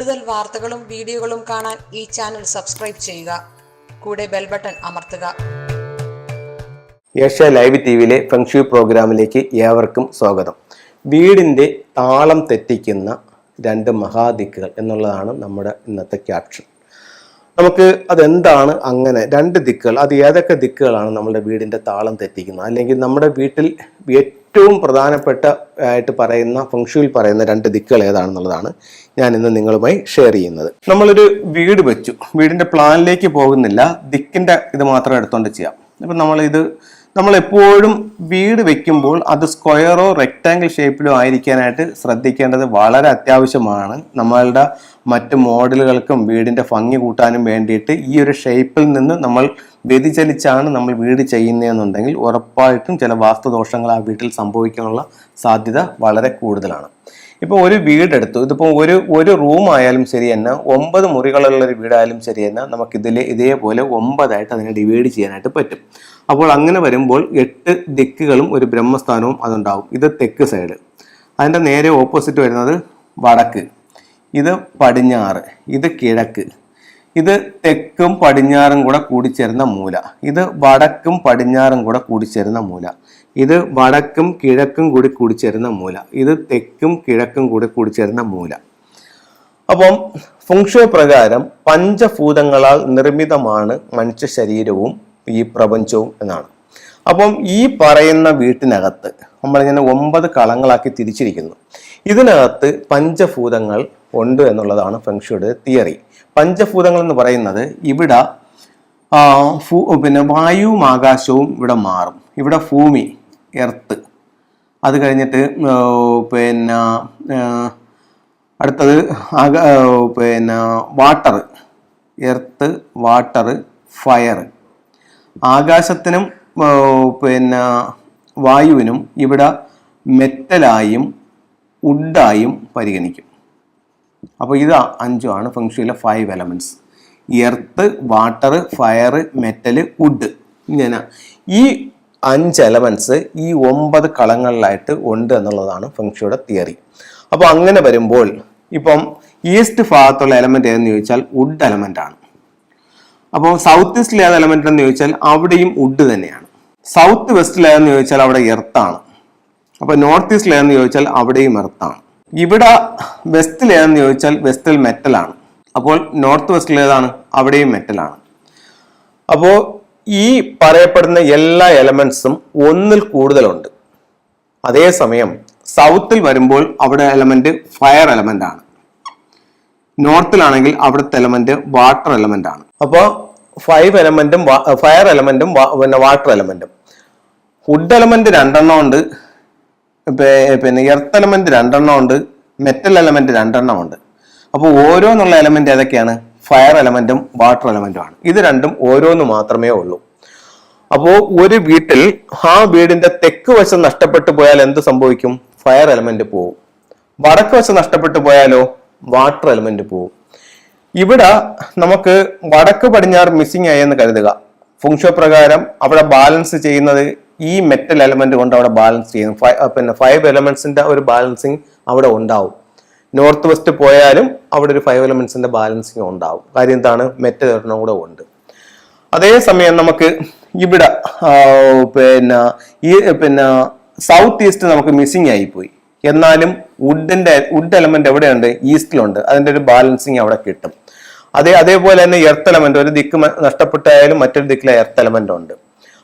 കൂടുതൽ വാർത്തകളും വീഡിയോകളും കാണാൻ ഈ ചാനൽ സബ്സ്ക്രൈബ് ചെയ്യുക. കൂടെ ബെൽ ബട്ടൺ അമർത്തുക. ഏഷ്യ ലൈവ് ടി വിയിലെ ഫെങ്ഷു പ്രോഗ്രാമിലേക്ക് ഏവർക്കും സ്വാഗതം. വീടിന്റെ താളം തെറ്റിക്കുന്ന രണ്ട് മഹാദിക്കുകൾ എന്നുള്ളതാണ് നമ്മുടെ ഇന്നത്തെ ക്യാപ്ഷൻ നമുക്ക് അതെന്താണ് അങ്ങനെ രണ്ട് ദിക്കുകൾ അത് ഏതൊക്കെ ദിക്കുകളാണ് നമ്മുടെ വീടിന്റെ താളം തെറ്റിക്കുന്നത്? അല്ലെങ്കിൽ നമ്മുടെ വീട്ടിൽ ഏറ്റവും പ്രധാനപ്പെട്ട ആയിട്ട് പറയുന്ന ഫംഗ്ഷനിൽ പറയുന്ന രണ്ട് ദിക്കുകൾ ഏതാണെന്നുള്ളതാണ് ഞാൻ ഇന്ന് നിങ്ങളുമായി ഷെയർ ചെയ്യുന്നത്. നമ്മളൊരു വീട് വെച്ചു. വീടിന്റെ പ്ലാനിലേക്ക് പോകുന്നില്ല. ദിക്കിന്റെ ഇത് മാത്രം എടുത്തുകൊണ്ട് ചെയ്യാം. അപ്പം നമ്മളിത് നമ്മൾ എപ്പോഴും വീട് വെക്കുമ്പോൾ അത് സ്ക്വയറോ റെക്റ്റാങ്കിൾ ഷേപ്പിലോ ആയിരിക്കാനായിട്ട് ശ്രദ്ധിക്കേണ്ടത് വളരെ അത്യാവശ്യമാണ്. നമ്മളുടെ മറ്റ് മോഡലുകൾക്കും വീടിന്റെ ഭംഗി കൂട്ടാനും വേണ്ടിയിട്ട് ഈ ഒരു ഷേപ്പിൽ നിന്ന് നമ്മൾ വ്യതിചലിച്ചാണ് നമ്മൾ വീട് ചെയ്യുന്നതെന്നുണ്ടെങ്കിൽ ഉറപ്പായിട്ടും ചില വാസ്തുദോഷങ്ങൾ ആ വീട്ടിൽ സംഭവിക്കാനുള്ള സാധ്യത വളരെ കൂടുതലാണ്. ഇപ്പോൾ ഒരു വീടെടുത്തു ഇതിപ്പോൾ ഒരു ഒരു റൂം ആയാലും ശരി തന്നെ ഒമ്പത് മുറികളുള്ള ഒരു വീടായാലും ശരി തന്നെ നമുക്ക് ഇതിൽ ഇതേപോലെ ഒമ്പതായിട്ട് അതിനെ ഡിവൈഡ് ചെയ്യാനായിട്ട് പറ്റും. അപ്പോൾ അങ്ങനെ വരുമ്പോൾ എട്ട് ദിക്കുകളും ഒരു ബ്രഹ്മസ്ഥാനവും അതുണ്ടാവും. ഇത് തെക്ക് സൈഡ് അതിന്റെ നേരെ ഓപ്പോസിറ്റ് വരുന്നത് വടക്ക്. ഇത് പടിഞ്ഞാറ്. ഇത് കിഴക്ക്. ഇത് തെക്കും പടിഞ്ഞാറും കൂടെ കൂടിച്ചേരുന്ന മൂല. ഇത് വടക്കും പടിഞ്ഞാറും കൂടെ കൂടിച്ചേരുന്ന മൂല. ഇത് വടക്കും കിഴക്കും കൂടി കൂടിച്ചേരുന്ന മൂല. ഇത് തെക്കും കിഴക്കും കൂടി കൂടിച്ചേരുന്ന മൂല. അപ്പം ഫുങ്ഷോ പ്രകാരം പഞ്ചഭൂതങ്ങളാൽ നിർമ്മിതമാണ് മനുഷ്യ ശരീരവും ഈ പ്രപഞ്ചവും എന്നാണ്. അപ്പം ഈ പറയുന്ന വീട്ടിനകത്ത് നമ്മളിങ്ങനെ ഒമ്പത് കളങ്ങളാക്കി തിരിച്ചിരിക്കുന്നു. ഇതിനകത്ത് പഞ്ചഭൂതങ്ങൾ ഉണ്ട് എന്നുള്ളതാണ് ഫെങ്ഷുയുടെ തിയറി പഞ്ചഭൂതങ്ങൾ എന്ന് പറയുന്നത് ഇവിടെ പിന്നെ വായുവും ആകാശവും ഇവിടെ മാറും. ഇവിടെ ഭൂമി എർത്ത്. അത് കഴിഞ്ഞിട്ട് പിന്നെ അടുത്തത് ആക പിന്നെ വാട്ടർ. Earth water fire. ആകാശത്തിനും പിന്നെ വായുവിനും ഇവിടെ മെറ്റലായും വുഡായും പരിഗണിക്കും. അപ്പോൾ ഇത് അഞ്ചുമാണ് ഫംഗ്ഷനിലെ five elements earth water fire metal wood ഇങ്ങനെ. ഈ അഞ്ച് എലമെന്റ്സ് ഈ ഒമ്പത് കളങ്ങളിലായിട്ട് ഉണ്ട് എന്നുള്ളതാണ് ഫംഗ്ഷയുടെ തിയറി അപ്പോൾ അങ്ങനെ വരുമ്പോൾ ഇപ്പം ഈസ്റ്റ് ഭാഗത്തുള്ള എലമെന്റ് ഏതെന്ന് ചോദിച്ചാൽ വുഡ് എലമെന്റ് ആണ്. അപ്പോൾ സൗത്ത് ഈസ്റ്റിൽ ഏത് എലമെന്റ് എന്ന് ചോദിച്ചാൽ അവിടെയും വുഡ് തന്നെയാണ്. സൗത്ത് വെസ്റ്റിൽ ഏതെന്ന് ചോദിച്ചാൽ അവിടെ എർത്താണ് അപ്പോൾ നോർത്ത് ഈസ്റ്റിൽ ഏതെന്ന് ചോദിച്ചാൽ അവിടെയും എർത്താണ് ഇവിടെ വെസ്റ്റിൽ ഏതെന്ന് ചോദിച്ചാൽ വെസ്റ്റിൽ മെറ്റലാണ് അപ്പോൾ നോർത്ത് വെസ്റ്റിൽ ഏതാണ്? അവിടെയും മെറ്റലാണ് അപ്പോൾ ഈ പറയപ്പെടുന്ന എല്ലാ എലമെന്റ്സും ഒന്നിൽ കൂടുതലുണ്ട്. അതേസമയം സൗത്തിൽ വരുമ്പോൾ അവിടെ എലമെന്റ് ഫയർ എലമെന്റ് ആണ്. നോർത്തിലാണെങ്കിൽ അവിടുത്തെ എലമെന്റ് വാട്ടർ എലമെന്റ് ആണ്. അപ്പോൾ ഫൈവ് എലമെന്റും ഫയർ എലമെന്റും പിന്നെ വാട്ടർ എലമെന്റും ഫുഡ് എലമെന്റ് രണ്ടെണ്ണം ഉണ്ട്. പിന്നെ എർത്ത് എലമെന്റ് രണ്ടെണ്ണം ഉണ്ട് മെറ്റൽ എലമെന്റ് രണ്ടെണ്ണം ഉണ്ട്. അപ്പോൾ ഓരോന്നുള്ള എലമെന്റ് ഏതൊക്കെയാണ്? ഫയർ എലമെന്റും വാട്ടർ എലമെന്റും ആണ്. ഇത് രണ്ടും ഓരോന്ന് മാത്രമേ ഉള്ളൂ. അപ്പോൾ ഒരു വീട്ടിൽ ആ വീടിന്റെ തെക്ക് വശം നഷ്ടപ്പെട്ടു പോയാൽ എന്ത് സംഭവിക്കും? ഫയർ എലമെന്റ് പോവും. വടക്ക് വശം നഷ്ടപ്പെട്ടു പോയാലോ? വാട്ടർ എലമെന്റ് പോവും. ഇവിടെ നമുക്ക് വടക്ക് പടിഞ്ഞാറ് മിസ്സിംഗ് ആയെന്ന് കരുതുക. ഫുങ്ഷോ പ്രകാരം അവിടെ ബാലൻസ് ചെയ്യുന്നത് ഈ മെറ്റൽ എലമെന്റ് കൊണ്ട് അവിടെ ബാലൻസ് ചെയ്യുന്നു. പിന്നെ ഫൈവ് എലമെന്റ്സിന്റെ ഒരു ബാലൻസിങ് അവിടെ ഉണ്ടാവും. നോർത്ത് വെസ്റ്റ് പോയാലും അവിടെ ഒരു ഫൈവ് എലമെന്റ്സിന്റെ ബാലൻസിങ് ഉണ്ടാവും. കാര്യം എന്താണ്? മെറ്റൽ ഒരെണ്ണം കൂടെ ഉണ്ട്. അതേസമയം നമുക്ക് ഇവിടെ പിന്നെ ഈ പിന്നെ സൗത്ത് ഈസ്റ്റ് നമുക്ക് മിസ്സിങ് ആയിപ്പോയി. എന്നാലും വുഡിന്റെ വുഡ് എലമെന്റ് എവിടെയുണ്ട്? ഈസ്റ്റിലുണ്ട് അതിന്റെ ഒരു ബാലൻസിങ് അവിടെ കിട്ടും. അതേ അതേപോലെ തന്നെ എർത്ത് എലമെന്റ് ഒരു ദിക്ക് നഷ്ടപ്പെട്ടായാലും മറ്റൊരു ദിക്കിലെ എർത്ത് എലമെന്റ് ഉണ്ട്.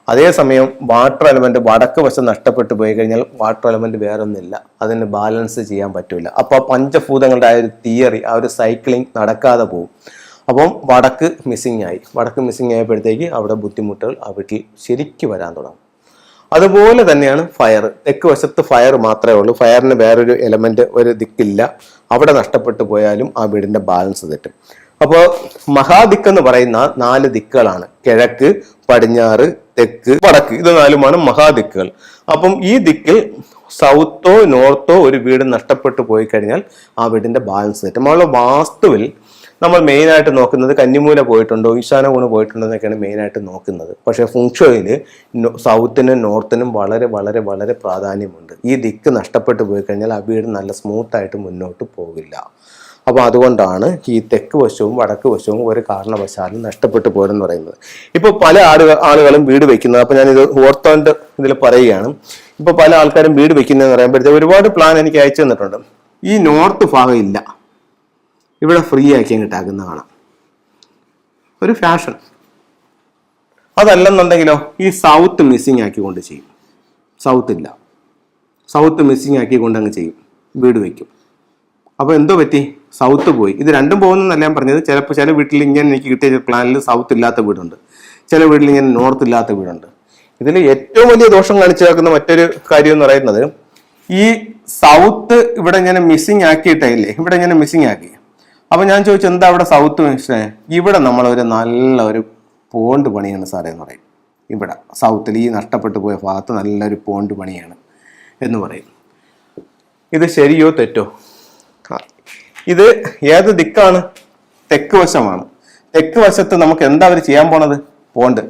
അതേസമയം വാട്ടർ എലമെന്റ് വടക്ക് വശം നഷ്ടപ്പെട്ടു പോയി കഴിഞ്ഞാൽ വാട്ടർ എലമെന്റ് വേറെ ഒന്നില്ല അതിന് ബാലൻസ് ചെയ്യാൻ പറ്റില്ല അപ്പോൾ പഞ്ചഭൂതങ്ങളുടെ ആ ഒരു തിയറി ആ ഒരു സൈക്ലിംഗ് നടക്കാതെ പോകും. അപ്പം വടക്ക് മിസ്സിങ് ആയി. വടക്ക് മിസ്സിങ് ആയപ്പോഴത്തേക്ക് അവിടെ ബുദ്ധിമുട്ടുകൾ ആ വീട്ടിൽ ശരിക്ക് വരാൻ തുടങ്ങും. അതുപോലെ തന്നെയാണ് ഫയർ തെക്ക് വശത്ത് ഫയർ മാത്രമേ ഉള്ളൂ. ഫയറിന് വേറൊരു എലമെന്റ് ഒരു ദിക്കില്ല. അവിടെ നഷ്ടപ്പെട്ടു പോയാലും ആ വീടിന്റെ ബാലൻസ് തെറ്റും. അപ്പോൾ മഹാദിക്ക് എന്ന് പറയുന്ന നാല് ദിക്കുകളാണ്. കിഴക്ക് പടിഞ്ഞാറ് തെക്ക് വടക്ക്. ഇത് നാലുമാണ് മഹാദിക്കുകൾ. അപ്പം ഈ ദിക്കിൽ സൗത്തോ നോർത്തോ ഒരു വീട് നഷ്ടപ്പെട്ടു പോയി കഴിഞ്ഞാൽ ആ വീടിന്റെ ബാലൻസ് തെറ്റും. നമ്മളുടെ വാസ്തുവിൽ നമ്മൾ മെയിൻ ആയിട്ട് നോക്കുന്നത് കന്നിമൂല പോയിട്ടുണ്ടോ ഈശാന കോണ് പോയിട്ടുണ്ടോ എന്നൊക്കെയാണ് മെയിൻ ആയിട്ട് നോക്കുന്നത്. പക്ഷേ ഫുങ്ഷോയിൽ സൗത്തിനും നോർത്തിനും വളരെ വളരെ വളരെ പ്രാധാന്യമുണ്ട്. ഈ ദിക്ക് നഷ്ടപ്പെട്ടു പോയി കഴിഞ്ഞാൽ ആ വീട് നല്ല സ്മൂത്തായിട്ട് മുന്നോട്ട് പോകില്ല. അപ്പോൾ അതുകൊണ്ടാണ് ഈ തെക്ക് വശവും വടക്ക് വശവും ഒരു കാരണവശാലും നഷ്ടപ്പെട്ടു പോരെന്ന് പറയുന്നത്. ഇപ്പോൾ പല ആളുകൾ ആളുകളും വീട് വെക്കുന്നത് അപ്പോൾ ഞാനിത് ഓർത്തോന്റെ ഇതിൽ പറയുകയാണ്. ഇപ്പോൾ പല ആൾക്കാരും വീട് വെക്കുന്നതെന്ന് പറയുമ്പോഴത്തേക്ക് ഒരുപാട് പ്ലാൻ എനിക്ക് അയച്ചു തന്നിട്ടുണ്ട്. ഈ നോർത്ത് ഭാഗം ഇല്ല. ഇവിടെ ഫ്രീ ആക്കി അങ്ങോട്ടാക്കുന്ന കാണാം. ഒരു ഫാഷൻ അതല്ലെന്നുണ്ടെങ്കിലോ ഈ സൗത്ത് മിസ്സിങ് ആക്കിക്കൊണ്ട് ചെയ്യും. സൗത്ത് ഇല്ല. സൗത്ത് മിസ്സിങ് ആക്കിക്കൊണ്ട് അങ്ങ് ചെയ്യും. വീട് വെക്കും. അപ്പോൾ എന്തോ പറ്റി? സൗത്ത് പോയി. ഇത് രണ്ടും പോകുന്നതല്ല ഞാൻ പറഞ്ഞത്. ചിലപ്പോൾ ചില വീട്ടിൽ ഇങ്ങനെ എനിക്ക് കിട്ടിയ പ്ലാനിൽ സൗത്ത് ഇല്ലാത്ത വീടുണ്ട്. ചില വീട്ടിൽ ഇങ്ങനെ നോർത്ത് ഇല്ലാത്ത വീടുണ്ട്. ഇതിൽ ഏറ്റവും വലിയ ദോഷം കാണിച്ചു വെക്കുന്ന മറ്റൊരു കാര്യം എന്ന് പറയുന്നത് ഈ സൗത്ത് ഇവിടെ ഇങ്ങനെ മിസ്സിങ് ആക്കിയിട്ടില്ലേ ഇവിടെ ഇങ്ങനെ മിസ്സിങ് ആക്കി. അപ്പൊ ഞാൻ ചോദിച്ചു എന്താ അവിടെ സൗത്ത് മിസ്സേ ഇവിടെ നമ്മൾ ഒരു നല്ല ഒരു പോണ്ട് പണിയാണ് സാറേ എന്ന് പറയും. ഇവിടെ സൗത്തിൽ ഈ നഷ്ടപ്പെട്ടു പോയ ഭാഗത്ത് നല്ലൊരു പോണ്ട് പണിയാണ് എന്ന് പറയും. ഇത് ശരിയോ തെറ്റോ? ഇത് ഏത് ദിക്കാണ്? തെക്ക് വശമാണ്. തെക്ക് വശത്ത് നമുക്ക് എന്താ അവർ ചെയ്യാൻ പോണത്? പോണ്ട്.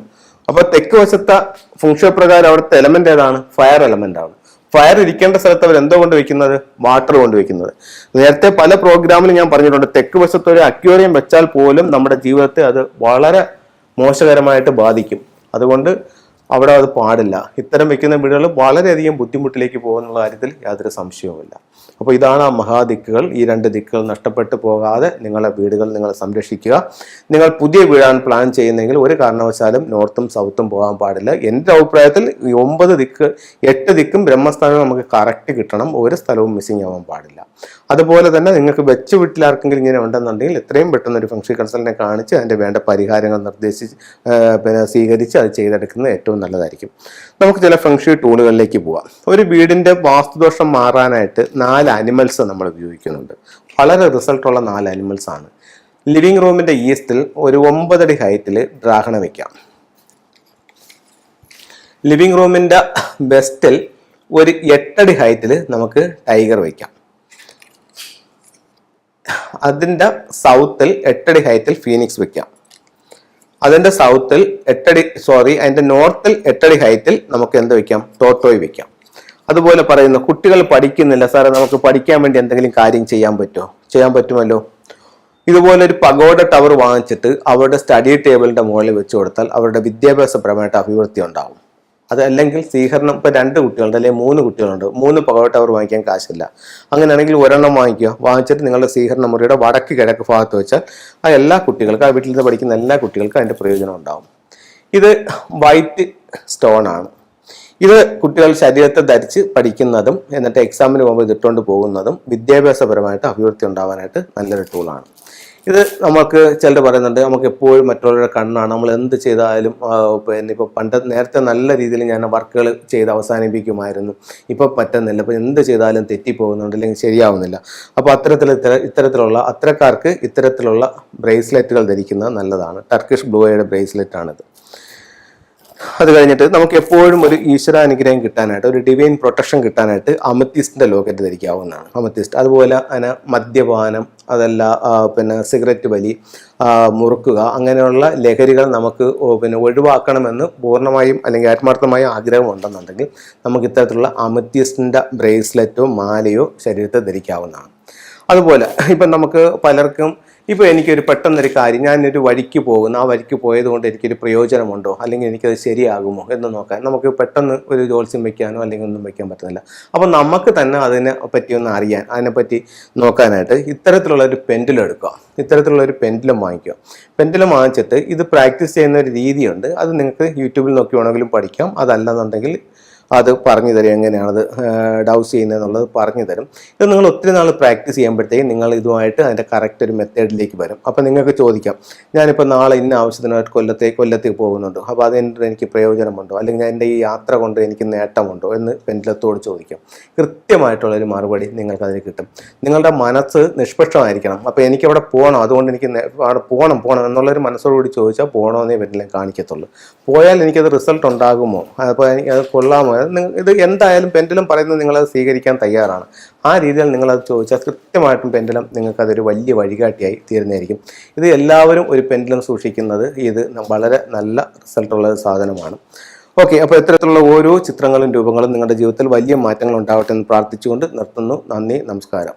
അപ്പൊ തെക്ക് വശത്തെ ഫംഗ്ഷൻ പ്രകാരം അവിടുത്തെ എലമെന്റ് ഏതാണ്? ഫയർ എലമെന്റ് ആണ്. ഫയർ ഇരിക്കേണ്ട സ്ഥലത്ത് അവർ എന്തോ കൊണ്ട് വെക്കുന്നത്? വാട്ടർ കൊണ്ട് വെക്കുന്നത്. നേരത്തെ പല പ്രോഗ്രാമിലും ഞാൻ പറഞ്ഞിട്ടുണ്ട് തെക്ക് വശത്ത് ഒരു അക്യൂറിയം വെച്ചാൽ പോലും നമ്മുടെ ജീവിതത്തെ അത് വളരെ മോശകരമായിട്ട് ബാധിക്കും. അതുകൊണ്ട് അവിടെ അത് പാടില്ല. ഇത്തരം വെക്കുന്ന വീടുകൾ വളരെയധികം ബുദ്ധിമുട്ടിലേക്ക് പോകുന്നുള്ള കാര്യത്തിൽ യാതൊരു സംശയവുമില്ല. അപ്പോൾ ഇതാണ് ആ മഹാദിക്കുകൾ. ഈ രണ്ട് ദിക്കുകൾ നഷ്ടപ്പെട്ടു പോകാതെ നിങ്ങളെ വീടുകൾ നിങ്ങൾ സംരക്ഷിക്കുക. നിങ്ങൾ പുതിയ വീടാണ് പ്ലാൻ ചെയ്യുന്നെങ്കിൽ ഒരു കാരണവശാലും നോർത്തും സൗത്തും പോകാൻ പാടില്ല. എന്റെ അഭിപ്രായത്തിൽ ഈ ഒമ്പത് ദിക്ക് എട്ട് ദിക്കും ബ്രഹ്മസ്ഥാനം നമുക്ക് കറക്റ്റ് കിട്ടണം. ഒരു സ്ഥലവും മിസ്സിങ് ആവാൻ പാടില്ല. അതുപോലെ തന്നെ നിങ്ങൾക്ക് വെച്ച് വീട്ടിൽ ആർക്കെങ്കിലും ഇങ്ങനെ ഉണ്ടെന്നുണ്ടെങ്കിൽ എത്രയും പെട്ടെന്ന് ഒരു ഫംഗ്ഷൻ കൺസൾട്ടിനെ കാണിച്ച് അതിന്റെ വേണ്ട പരിഹാരങ്ങൾ നിർദ്ദേശിച്ച് പിന്നെ സ്വീകരിച്ച് അത് ചെയ്തെടുക്കുന്നത് ഏറ്റവും നല്ലതായിരിക്കും. നമുക്ക് ചില ഫംഗ്ഷൻ ടൂളുകളിലേക്ക് പോവാം. ഒരു വീടിന്റെ വാസ്തുദോഷം മാറാനായിട്ട് നാല് അനിമൽസ് നമ്മൾ ഉപയോഗിക്കുന്നുണ്ട്. വളരെ റിസൾട്ടുള്ള നാല് അനിമൽസ് ആണ്. ലിവിംഗ് റൂമിന്റെ ഈസ്റ്റിൽ ഒരു ഒമ്പതടി ഹൈറ്റിൽ ഡ്രാഗണ വയ്ക്കാം ലിവിംഗ് റൂമിന്റെ വെസ്റ്റിൽ ഒരു എട്ടടി ഹൈറ്റിൽ നമുക്ക് ടൈഗർ വയ്ക്കാം അതിന്റെ സൗത്തിൽ എട്ടടി ഹൈറ്റിൽ ഫീനിക്സ് വെക്കാം. അതിന്റെ സൗത്തിൽ എട്ടടി സോറി അതിന്റെ നോർത്തിൽ എട്ടടി ഹൈറ്റിൽ നമുക്ക് എന്ത് വെക്കാം? ടോട്ടോയ് വെക്കാം. അതുപോലെ പറയുന്നു കുട്ടികൾ പഠിക്കുന്നില്ല. സാറേ നമുക്ക് പഠിക്കാൻ വേണ്ടി എന്തെങ്കിലും കാര്യം ചെയ്യാൻ പറ്റുമോ? ചെയ്യാൻ പറ്റുമല്ലോ? ഇതുപോലെ ഒരു പഗോഡ ടവർ വാങ്ങിച്ചിട്ട് അവരുടെ സ്റ്റഡി ടേബിളിന്റെ മുകളിൽ വെച്ച് കൊടുത്താൽ അവരുടെ വിദ്യാഭ്യാസപരമായിട്ട് അഭിവൃദ്ധി ഉണ്ടാവും. അതല്ലെങ്കിൽ സ്വീകരണം ഇപ്പൊ രണ്ട് കുട്ടികളുണ്ട് അല്ലെങ്കിൽ മൂന്ന് കുട്ടികളുണ്ട്. മൂന്ന് പകവട്ട് അവർ വാങ്ങിക്കാൻ കാശില്ല. അങ്ങനെയാണെങ്കിൽ ഒരെണ്ണം വാങ്ങിക്കുക വാങ്ങിച്ചിട്ട് നിങ്ങളുടെ സ്വീകരണ മുറിയുടെ വടക്ക് കിഴക്ക് ഭാഗത്ത് വെച്ചാൽ ആ എല്ലാ കുട്ടികൾക്കും ആ വീട്ടിൽ നിന്ന് പഠിക്കുന്ന എല്ലാ കുട്ടികൾക്കും അതിന്റെ പ്രയോജനം ഉണ്ടാവും. ഇത് വൈറ്റ് സ്റ്റോൺ ആണ്. ഇത് കുട്ടികൾ ശരീരത്തെ ധരിച്ച് പഠിക്കുന്നതും എന്നിട്ട് എക്സാമിന് പോകുമ്പോൾ ഇതിട്ടുകൊണ്ട് പോകുന്നതും വിദ്യാഭ്യാസപരമായിട്ട് അഭിവൃദ്ധി ഉണ്ടാവാനായിട്ട് നല്ലൊരു ടൂളാണ് ഇത് നമുക്ക് ചിലർ പറയുന്നുണ്ട് നമുക്ക് എപ്പോഴും മറ്റുള്ളവരുടെ കണ്ണാണ്. നമ്മൾ എന്ത് ചെയ്താലും പിന്നെ ഇപ്പോൾ പണ്ട് നേരത്തെ നല്ല രീതിയിൽ ഞാൻ വർക്കുകൾ ചെയ്ത് അവസാനിപ്പിക്കുമായിരുന്നു. ഇപ്പോൾ പറ്റുന്നില്ല. ഇപ്പോൾ എന്ത് ചെയ്താലും തെറ്റിപ്പോകുന്നുണ്ട് അല്ലെങ്കിൽ ശരിയാവുന്നില്ല. അപ്പോൾ അത്തരത്തിൽ ഇത്തര- ഇത്തരത്തിലുള്ള അത്തരക്കാർക്ക് ഇത്തരത്തിലുള്ള ബ്രേസ്ലെറ്റുകൾ ധരിക്കുന്നത് നല്ലതാണ്. ടർക്കിഷ് ബ്ലൂയുടെ ബ്രേസ്ലെറ്റ് ആണിത് അത് കഴിഞ്ഞിട്ട് നമുക്ക് എപ്പോഴും ഒരു ഈശ്വര അനുഗ്രഹം കിട്ടാനായിട്ട് ഒരു ഡിവൈൻ പ്രൊട്ടക്ഷൻ കിട്ടാനായിട്ട് അമത്തിസ്റ്റിന്റെ ലോക്കറ്റ് ധരിക്കാവുന്നതാണ്. അമത്തിസ്റ്റ് അതുപോലെ അതിന് മദ്യപാനം അതല്ല പിന്നെ സിഗരറ്റ് വലി മുറുക്കുക അങ്ങനെയുള്ള ലഹരികൾ നമുക്ക് പിന്നെ ഒഴിവാക്കണമെന്ന് പൂർണമായും അല്ലെങ്കിൽ ആത്മാർത്ഥമായും ആഗ്രഹം ഉണ്ടെന്നുണ്ടെങ്കിൽ നമുക്ക് ഇത്തരത്തിലുള്ള അമത്യസ്റ്റിന്റെ ബ്രേസ്ലെറ്റോ മാലയോ ശരീരത്തെ ധരിക്കാവുന്നതാണ്. അതുപോലെ ഇപ്പം നമുക്ക് പലർക്കും ഇപ്പോൾ എനിക്കൊരു പെട്ടെന്നൊരു കാര്യം ഞാനൊരു വഴിക്ക് പോകുന്നു. ആ വഴിക്ക് പോയത് കൊണ്ട് എനിക്കൊരു പ്രയോജനമുണ്ടോ? അല്ലെങ്കിൽ എനിക്കത് ശരിയാകുമോ? എന്ന് നോക്കാൻ. നമുക്ക് പെട്ടെന്ന് ഒരു ജോത്സ്യം വയ്ക്കാനോ അല്ലെങ്കിൽ ഒന്നും വയ്ക്കാൻ പറ്റുന്നില്ല. അപ്പോൾ നമുക്ക് തന്നെ അതിനെ പറ്റിയൊന്ന് അറിയാൻ അതിനെപ്പറ്റി നോക്കാനായിട്ട് ഇത്തരത്തിലുള്ള ഒരു പെൻഡിലും എടുക്കുക. ഇത്തരത്തിലുള്ള ഒരു പെൻഡിലും വാങ്ങിക്കുക. പെൻഡിലും വാങ്ങിച്ചിട്ട് ഇത് പ്രാക്ടീസ് ചെയ്യുന്ന ഒരു രീതിയുണ്ട്. അത് നിങ്ങൾക്ക് യൂട്യൂബിൽ നോക്കി വേണമെങ്കിലും പഠിക്കാം. അതല്ലെന്നുണ്ടെങ്കിൽ അത് പറഞ്ഞു തരും എങ്ങനെയാണത് ഡൗസ് ചെയ്യുന്നത് എന്നുള്ളത് പറഞ്ഞു തരും. ഇത് നിങ്ങൾ ഒത്തിരി നാൾ പ്രാക്ടീസ് ചെയ്യുമ്പോഴത്തേക്കും നിങ്ങൾ ഇതുമായിട്ട് അതിന്റെ കറക്റ്റ് ഒരു മെത്തേഡിലേക്ക് വരും. അപ്പോൾ നിങ്ങൾക്ക് ചോദിക്കാം ഞാനിപ്പോൾ നാളെ ഇന്ന ആവശ്യത്തിനായിട്ട് കൊല്ലത്തേ കൊല്ലത്തേക്ക് പോകുന്നുണ്ടോ? അപ്പോൾ അതിന്റെ എനിക്ക് പ്രയോജനമുണ്ടോ? അല്ലെങ്കിൽ എന്റെ ഈ യാത്ര കൊണ്ട് എനിക്ക് നേട്ടമുണ്ടോ എന്ന് പെൻഡിലത്തോട് ചോദിക്കാം. കൃത്യമായിട്ടുള്ളൊരു മറുപടി നിങ്ങൾക്ക് അതിന് കിട്ടും. നിങ്ങളുടെ മനസ്സ് നിഷ്പക്ഷമായിരിക്കണം. അപ്പോൾ എനിക്ക് അവിടെ പോകണം അതുകൊണ്ട് എനിക്ക് അവിടെ പോകണം പോകണം എന്നുള്ളൊരു മനസ്സോടുകൂടി ചോദിച്ചാൽ പോകണമെന്നേ പറ്റില്ല കാണിക്കത്തുള്ളൂ. പോയാൽ എനിക്കത് റിസൾട്ട് ഉണ്ടാകുമോ? അപ്പോൾ എനിക്ക് അത് കൊള്ളാമോ? നിങ്ങ- ഇത് എന്തായാലും പെൻഡലം പറയുന്നത് നിങ്ങളത് സ്വീകരിക്കാൻ തയ്യാറാണ്. ആ രീതിയിൽ നിങ്ങളത് ചോദിച്ചാൽ കൃത്യമായിട്ടും പെൻഡലം നിങ്ങൾക്കതൊരു വലിയ വഴികാട്ടിയായി തീരുന്നതായിരിക്കും. ഇത് എല്ലാവരും ഒരു പെൻഡലം സൂക്ഷിക്കുന്നത് ഇത് വളരെ നല്ല റിസൾട്ടുള്ള ഒരു സാധനമാണ്. ഓക്കെ അപ്പോൾ ഇത്തരത്തിലുള്ള ഓരോ ചിത്രങ്ങളും രൂപങ്ങളും നിങ്ങളുടെ ജീവിതത്തിൽ വലിയ മാറ്റങ്ങൾ ഉണ്ടാവട്ടെ എന്ന് പ്രാർത്ഥിച്ചുകൊണ്ട് നിർത്തുന്നു. നന്ദി നമസ്കാരം.